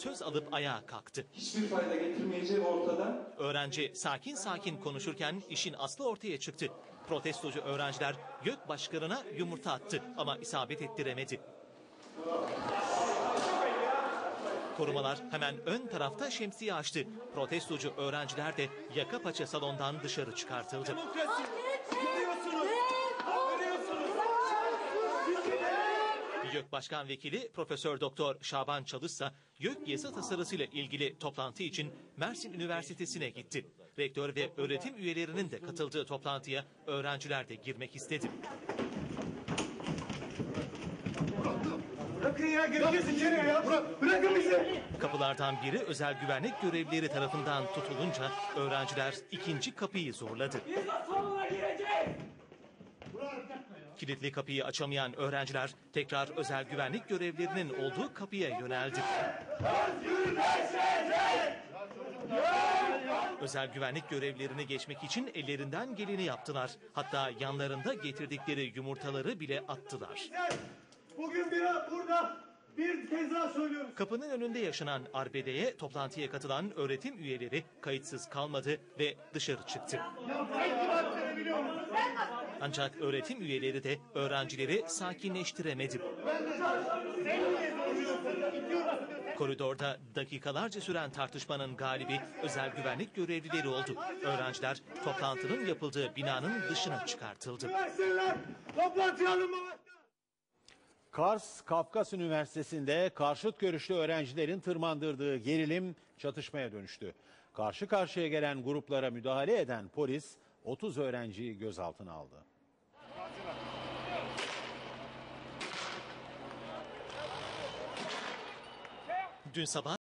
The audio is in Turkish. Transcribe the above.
söz alıp ayağa kalktı. hiçbir fayda getirmeyeceği ortada. Öğrenci sakin sakin konuşurken işin aslı ortaya çıktı. Protestocu öğrenciler YÖK başkanına yumurta attı ama isabet ettiremedi. Korumalar hemen ön tarafta şemsiye açtı. Protestocu öğrenciler de yaka paça salondan dışarı çıkartıldı. YÖK Başkan Vekili Profesör Doktor Şaban Çalışsa YÖK yasa tasarısıyla ilgili toplantı için Mersin Üniversitesi'ne gitti. Rektör ve öğretim üyelerinin de katıldığı toplantıya öğrenciler de girmek istedi. Bırakın ya gireceğiz içeriye ya. Bırak, bırakın bizi. Kapılardan biri özel güvenlik görevlileri tarafından tutulunca öğrenciler ikinci kapıyı zorladı. Kilitli kapıyı açamayan öğrenciler tekrar özel güvenlik görevlilerinin olduğu kapıya yöneldi. Özel güvenlik görevlilerini geçmek için ellerinden geleni yaptılar. Hatta yanlarında getirdikleri yumurtaları bile attılar. Bugün bir burada bir kez daha söylüyoruz. Kapının önünde yaşanan arbedeye toplantıya katılan öğretim üyeleri kayıtsız kalmadı ve dışarı çıktı. Ancak öğretim üyeleri de öğrencileri sakinleştiremedi. Koridorda dakikalarca süren tartışmanın galibi özel güvenlik görevlileri oldu. Öğrenciler toplantının yapıldığı binanın dışına çıkartıldı. Kars Kafkas Üniversitesi'nde karşıt görüşlü öğrencilerin tırmandırdığı gerilim çatışmaya dönüştü. Karşı karşıya gelen gruplara müdahale eden polis 30 öğrenciyi gözaltına aldı. Dün sabah